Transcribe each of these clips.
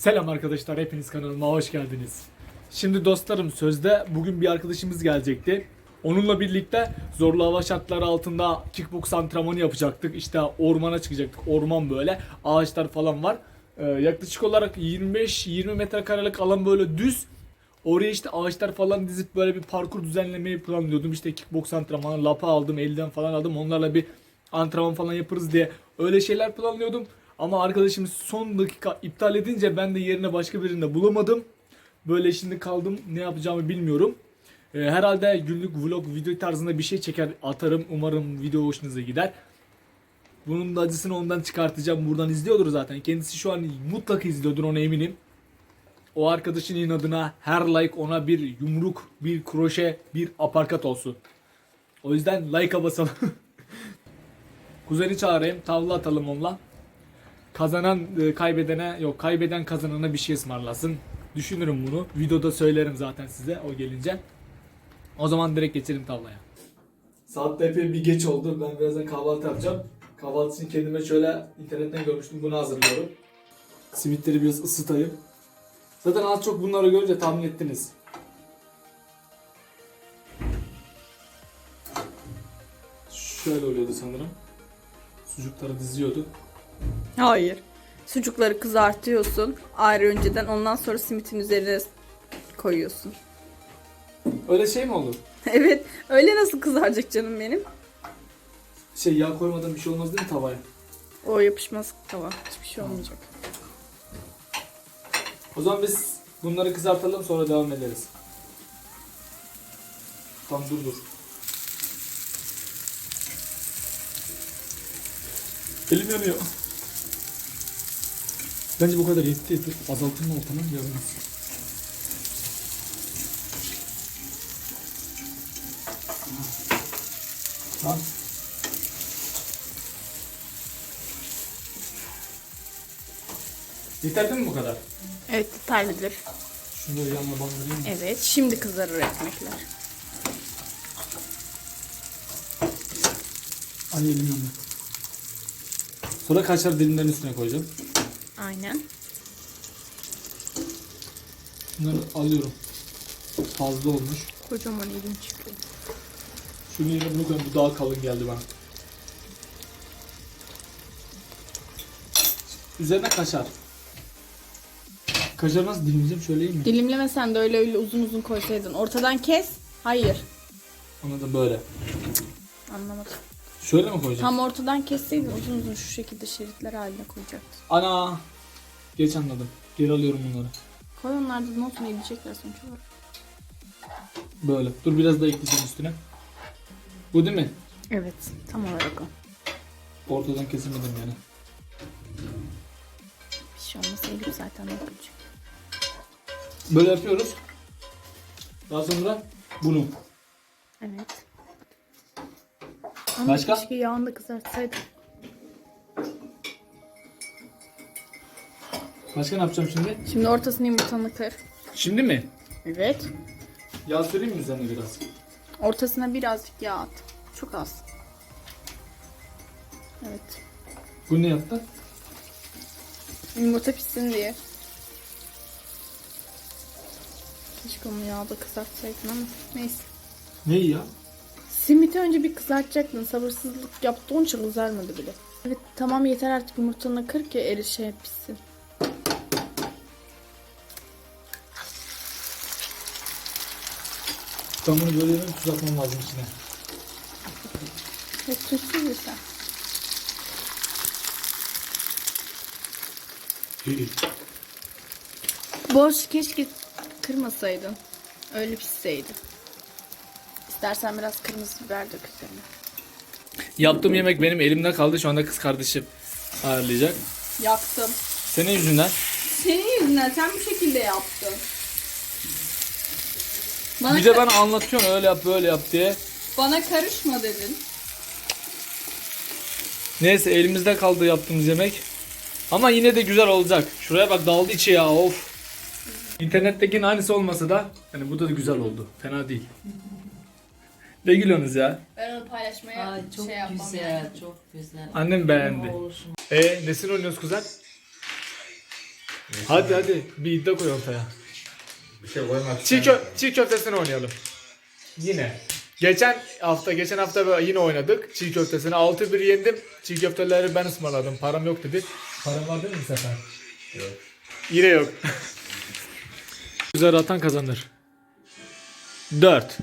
Selam arkadaşlar hepiniz kanalıma hoş geldiniz. Şimdi dostlarım sözde bugün bir arkadaşımız gelecekti. Onunla birlikte zorlu hava şartları altında kickbox antrenmanı yapacaktık. İşte ormana çıkacaktık. Orman böyle ağaçlar falan var. Ee, yaklaşık olarak 25-20 metrekarelik alan böyle düz. Oraya işte ağaçlar falan dizip böyle bir parkur düzenlemeyi planlıyordum. İşte kickbox antrenmanı, lapa aldım, elden falan aldım. Onlarla bir antrenman falan yaparız diye öyle şeyler planlıyordum. Ama arkadaşımız son dakika iptal edince ben de yerine başka birini de bulamadım. Böyle şimdi kaldım ne yapacağımı bilmiyorum. Ee, herhalde günlük vlog video tarzında bir şey çeker atarım. Umarım video hoşunuza gider. Bunun da acısını ondan çıkartacağım. Buradan izliyordur zaten. Kendisi şu an mutlaka izliyordur ona eminim. O arkadaşın inadına her like ona bir yumruk, bir kroşe, bir aparkat olsun. O yüzden like'a basalım. Kuzeni çağırayım. Tavla atalım onunla. Kazanan e, kaybedene yok kaybeden kazanana bir şey ısmarlasın. Düşünürüm bunu. Videoda söylerim zaten size o gelince. O zaman direkt geçelim tavlaya. Saat de epey bir geç oldu. Ben birazdan kahvaltı yapacağım. Kahvaltı için kendime şöyle internetten görmüştüm. Bunu hazırlıyorum. Simitleri biraz ısıtayım. Zaten az çok bunları görünce tahmin ettiniz. Şöyle oluyordu sanırım. Sucukları diziyordu. Hayır. Sucukları kızartıyorsun ayrı önceden ondan sonra simitin üzerine koyuyorsun. Öyle şey mi olur? evet öyle nasıl kızaracak canım benim? Şey yağ koymadan bir şey olmaz değil mi tavaya? O yapışmaz tava hiçbir şey olmayacak. O zaman biz bunları kızartalım sonra devam ederiz. Tamam dur dur. Elim yanıyor. Bence bu kadar yetti yeter. Azaltın mı ortamı yazmaz. Tamam. Yeter değil mi bu kadar? Evet yeterlidir. Şunları yanına bandırayım. Evet şimdi kızarır ekmekler. Ay elim yandı. Sonra kaşar dilimlerin üstüne koyacağım. Aynen. Bunları alıyorum. Fazla olmuş. Kocaman elim çıkıyor. Şunu yerine bunu koyayım. Bu daha kalın geldi bana. Üzerine kaşar. Kaşar nasıl dilimleyeceğim? Şöyle iyi mi? Dilimlemesen de öyle öyle uzun uzun koysaydın. Ortadan kes. Hayır. Anladım böyle. Anlamadım. Şöyle mi koyacağım? Tam ortadan kesseydin uzun uzun şu şekilde şeritler haline koyacaktın. Ana. Geç anladım. Geri alıyorum bunları. Koy onlar da ne olsun yiyecekler sonuç olarak. Böyle. Dur biraz da ekleyeceğim üstüne. Bu değil mi? Evet tam olarak o. Ortadan kesilmedim yani. Bir şey olmasa Elif zaten yapacak. Böyle yapıyoruz. Daha sonra bunu. Evet. Ama Başka? keşke yağını da kızartsaydım. Başka ne yapacağım şimdi? Şimdi ortasını yumurtanı kır. Şimdi mi? Evet. Yağ süreyim mi üzerine biraz? Ortasına birazcık yağ at. Çok az. Evet. Bu ne yaptı? Yumurta pişsin diye. Keşke onu yağda kızartsaydın ama neyse. Ne ya? Simiti önce bir kızartacaktın. Sabırsızlık yaptı onun için kızarmadı bile. Evet tamam yeter artık yumurtanı kır ki eri şey pişsin. Ben bunu böyle yerim tuz atmam lazım içine. Evet tuzsuz bir sen. Borç keşke kırmasaydın. Öyle pişseydi. İstersen biraz kırmızı biber dök üzerine. Yaptığım yemek benim elimde kaldı. Şu anda kız kardeşim ayarlayacak. Yaktım. Senin yüzünden. Senin yüzünden sen bu şekilde yaptın. Bana, Bir de bana anlatıyorsun öyle yap böyle yap diye. bana karışma dedin. Neyse elimizde kaldı yaptığımız yemek. Ama yine de güzel olacak. Şuraya bak daldı içi ya of. İnternettekinin aynısı olmasa da hani bu da güzel oldu. Fena değil. Ne gülüyorsunuz ya? Ben onu paylaşmaya Ay çok şey yapmam güzel, yani. çok güzel. Annem beğendi. E nesini oynuyoruz kuzen? Hadi hadi bir iddia koy ortaya. Bir şey koymaz. Çiğ, kö çiğ köftesini oynayalım. Yine. Geçen hafta geçen hafta yine oynadık çiğ köftesini 6-1 yendim. Çiğ köfteleri ben ısmarladım. Param yok dedi. Param var değil mi bu sefer? Yok. Yine yok. Güzel atan kazanır. 4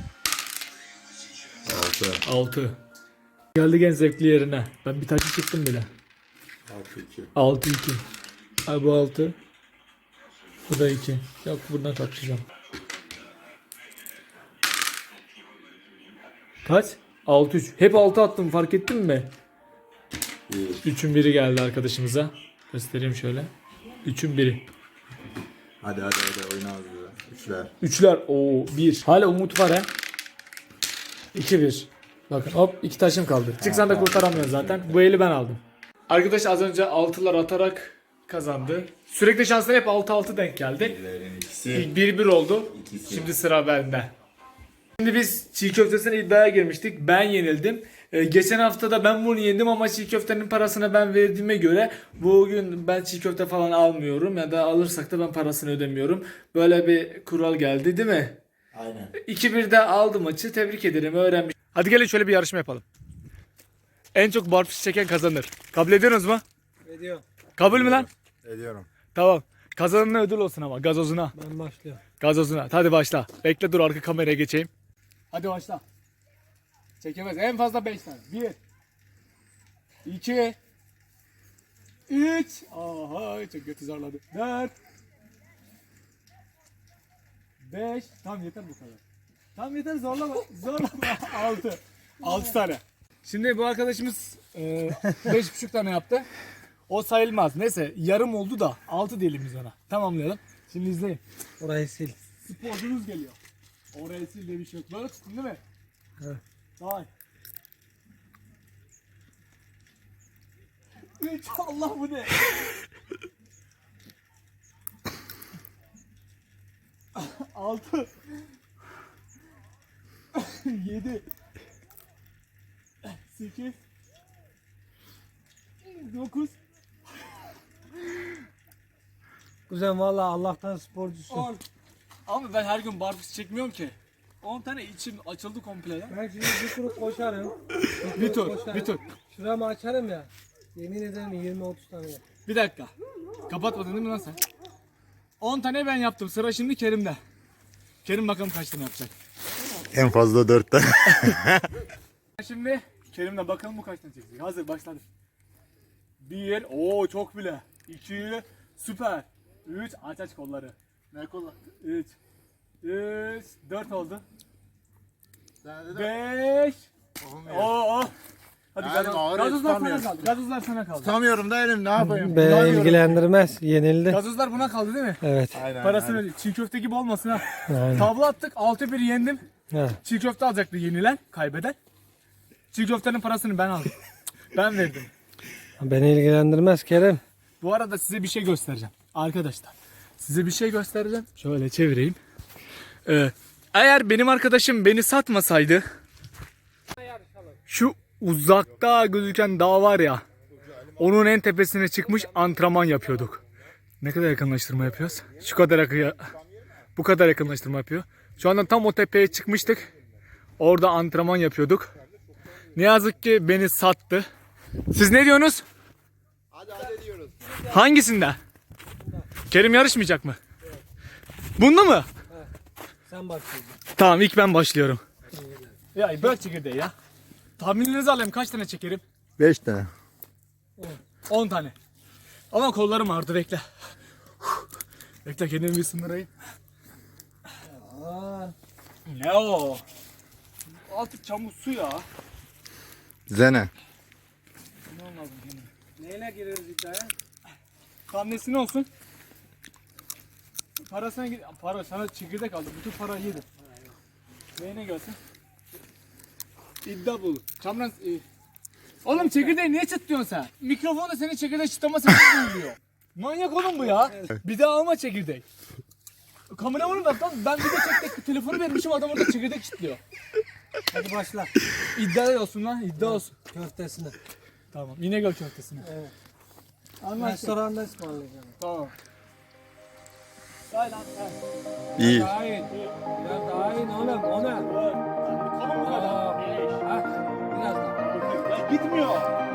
Altı. 6 Geldik en zevkli yerine. Ben bir taşı çıktım bile. Altı iki. 6 2 Ay bu 6 Bu da 2 Yok buradan katlayacağım Kaç? 6 3 Hep 6 attım fark ettin mi? Bir. 3'ün biri geldi arkadaşımıza Göstereyim şöyle 3'ün biri Hadi hadi hadi oyna abi. Üçler. Üçler o 1 Hala umut var ha 2 1 Bakın hop iki taşım kaldı Çıksan da kurtaramıyorsun zaten Bu eli ben aldım Arkadaş az önce 6'lar atarak kazandı Sürekli şanslar hep 6-6 denk geldi Birilerin ikisi. İlk 1-1 oldu. İkisi. Şimdi sıra bende. Şimdi biz çiğ köftesine iddiaya girmiştik. Ben yenildim. Ee, geçen hafta da ben bunu yendim ama çiğ köftenin parasını ben verdiğime göre bugün ben çiğ köfte falan almıyorum ya da alırsak da ben parasını ödemiyorum. Böyle bir kural geldi değil mi? Aynen. 2-1'de aldı maçı. Tebrik ederim. Öğrenmiş. Hadi gelin şöyle bir yarışma yapalım. En çok barfiş çeken kazanır. Kabul ediyorsunuz mu? Ediyor. Kabul mü lan? Ediyorum. Tamam. Kazanana ödül olsun ama gazozuna. Ben başlıyorum. Gazozuna. Hadi başla. Bekle dur arka kameraya geçeyim. Hadi başla. Çekemez. En fazla 5 tane. 1 2 3 Aha çok kötü zorladı. 4 5 Tamam yeter bu kadar. Tamam yeter zorlama. Zorlama. 6 6 tane. Şimdi bu arkadaşımız 5,5 tane yaptı. O sayılmaz. Neyse yarım oldu da 6 diyelim biz ona. Tamamlayalım. Şimdi izleyin. Orayı sil. Sporcunuz geliyor. Oraya sil diye bir şey yok. Böyle tutun değil mi? Evet. Vay. Üç Allah bu ne? Altı. Yedi. Sekiz. Dokuz. Kuzen valla Allah'tan sporcusun. On. Ama ben her gün barfiks çekmiyorum ki. 10 tane içim açıldı komple ya. Ben şimdi bir tur koşarım. Bir tur, bir tur. Şuramı açarım ya. Yemin ederim 20-30 tane. yer. Bir dakika. Kapatmadın değil mi lan sen? 10 tane ben yaptım. Sıra şimdi Kerim'de. Kerim bakalım kaç tane yapacak. En fazla dört tane. Şimdi Kerim'de bakalım bu kaç tane çekecek. Hazır başladı. 1. Oo çok bile. 2. Süper. 3. Aç aç kolları. Ne kolları? 3. 3. 4 oldu. 5. Oo. Hadi Yani gazoz, ağır gazozlar sana kaldı. Gazozlar sana kaldı. Tutamıyorum da elim ne yapayım? Tutamıyorum. ilgilendirmez. Yenildi. Gazozlar buna kaldı değil mi? Evet. Aynen. Parasını aynen. öde. Çiğ köfte gibi olmasın ha. Aynen. Tablo attık 6-1 yendim. Ha. Çiğ köfte alacaktı yenilen kaybeden. Çiğ köftenin parasını ben aldım. ben verdim. Beni ilgilendirmez Kerem. Bu arada size bir şey göstereceğim. Arkadaşlar size bir şey göstereceğim. Şöyle çevireyim. Ee, eğer benim arkadaşım beni satmasaydı şu uzakta gözüken dağ var ya onun en tepesine çıkmış antrenman yapıyorduk. Ne kadar yakınlaştırma yapıyoruz? Şu kadar yakın, bu kadar yakınlaştırma yapıyor. Şu anda tam o tepeye çıkmıştık. Orada antrenman yapıyorduk. Ne yazık ki beni sattı. Siz ne diyorsunuz? Hangisinde? Kerim yarışmayacak mı? Bunda mı? Sen başlıyorsun. Tamam ilk ben başlıyorum. Ya bırak çekirdeği ya. Tahmininizi alayım kaç tane çekerim? Beş tane. 10 tane. Ama kollarım ağrıdı bekle. Bekle kendimi bir sındırayım. Aa, Ne o? Artık çamur su ya. Zene. Ne lazım kendime? neyle gireriz iddiaya? Tahminesi ne olsun? Parasına git. Para sana çekirdek aldım. Bütün para yedi. Neyine gelsin? İddia bul. Kamran... E... Oğlum çekirdeği niye çıtlıyorsun sen? Mikrofonda seni çekirdeği çıtlama sesi duyuluyor. Manyak oğlum bu ya. Bir daha alma çekirdek. Kameramanım da lan ben bir de çektik telefonu vermişim adam orada çekirdek çıtlıyor. Hadi başla. İddia olsun lan iddia olsun. Köftesini. Tamam İnegöl köftesini. Restoranda ısmarlayacağım. Tamam. Daha. Gitmiyor.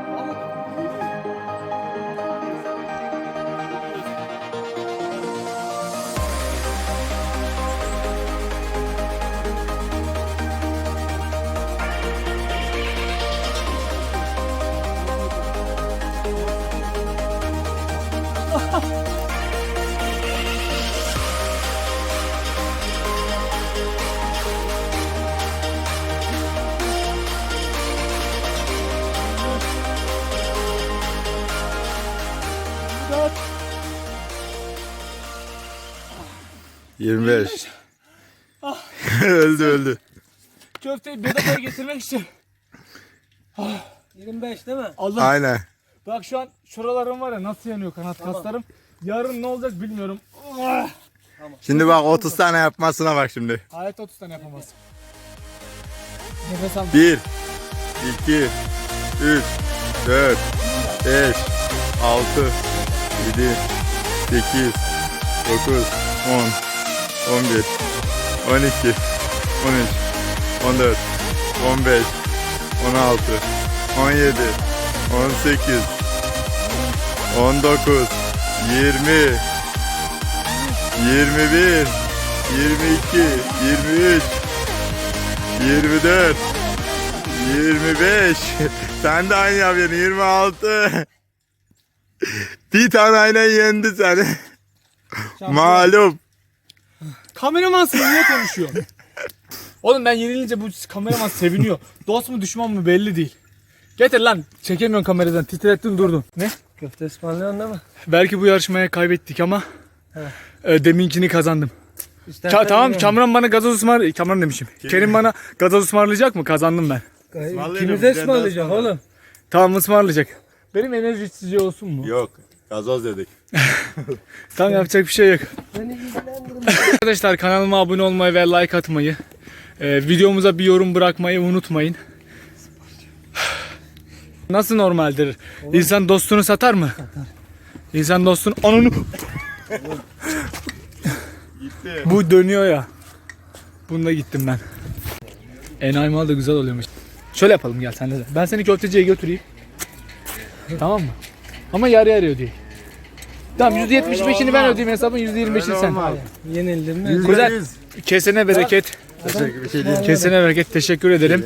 Yirmi beş. öldü öldü. Köfteyi bedavaya getirmek için. 25 değil mi? Allah. Aynen. Bak şu an şuralarım var ya nasıl yanıyor kanat kaslarım. Yarın ne olacak bilmiyorum. Ah! Şimdi bak 30 tane yapmasına bak şimdi. Hayat 30 tane yapamaz. Nefes al. 1 2 3 4 5 6 7 8 9 10 11 12 13 14 15 16 17 18 19 20 21 22 23 24 25 Sen de aynı yapıyorsun 26 Bir tane aynen yendi seni Malum Kameramansın niye konuşuyor? Oğlum ben yenilince bu kameraman seviniyor. Dost mu düşman mı belli değil. Getir lan. Çekemiyorsun kameradan. Titrettin durdun. Ne? Köfte ısmarlıyorsun değil mi? Belki bu yarışmaya kaybettik ama e, deminkini kazandım. İstersen Ka- tamam Kamran bana gazoz ısmar... Kamran demişim. Kerim bana gazoz ısmarlayacak mı? Kazandım ben. Kimize ısmarlayacak oğlum? Tamam ısmarlayacak. Benim enerji içici olsun mu? Yok gazoz dedik Tamam yapacak bir şey yok. Arkadaşlar kanalıma abone olmayı ve like atmayı, e, videomuza bir yorum bırakmayı unutmayın. Nasıl normaldir? İnsan dostunu satar mı? Satar. İnsan dostunu ananı Bu dönüyor ya. Bunda gittim ben. Enayi mal da güzel oluyormuş. Şöyle yapalım gel sen de. Ben seni köfteciye götüreyim. tamam mı? Ama yarı yarı ödeyeyim. Tamam %75'ini ben ödeyeyim hesabın %25'ini sen. Yenildim mi? Güzel. Kesene bereket. Teşekkür bir şey değil Kesene bereket. Teşekkür ederim.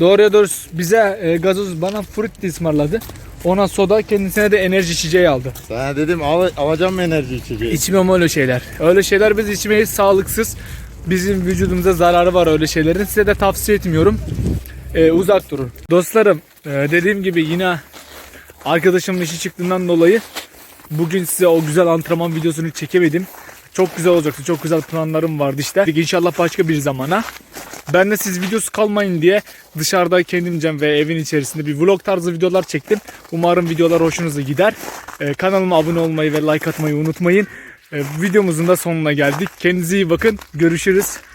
Doğruya doğru bize e, gazoz bana fruit ısmarladı. Ona soda kendisine de enerji içeceği aldı. Sana dedim al, alacağım mı enerji içeceği İçmem öyle şeyler. Öyle şeyler biz içmeyiz sağlıksız. Bizim vücudumuza zararı var öyle şeylerin. Size de tavsiye etmiyorum. E, uzak durun. Dostlarım e, dediğim gibi yine arkadaşımın işi çıktığından dolayı bugün size o güzel antrenman videosunu çekemedim. Çok güzel olacaktı. Çok güzel planlarım vardı işte. İnşallah başka bir zamana. Ben de siz videosu kalmayın diye dışarıda kendimce ve evin içerisinde bir vlog tarzı videolar çektim. Umarım videolar hoşunuza gider. Ee, kanalıma abone olmayı ve like atmayı unutmayın. Ee, videomuzun da sonuna geldik. Kendinize iyi bakın. Görüşürüz.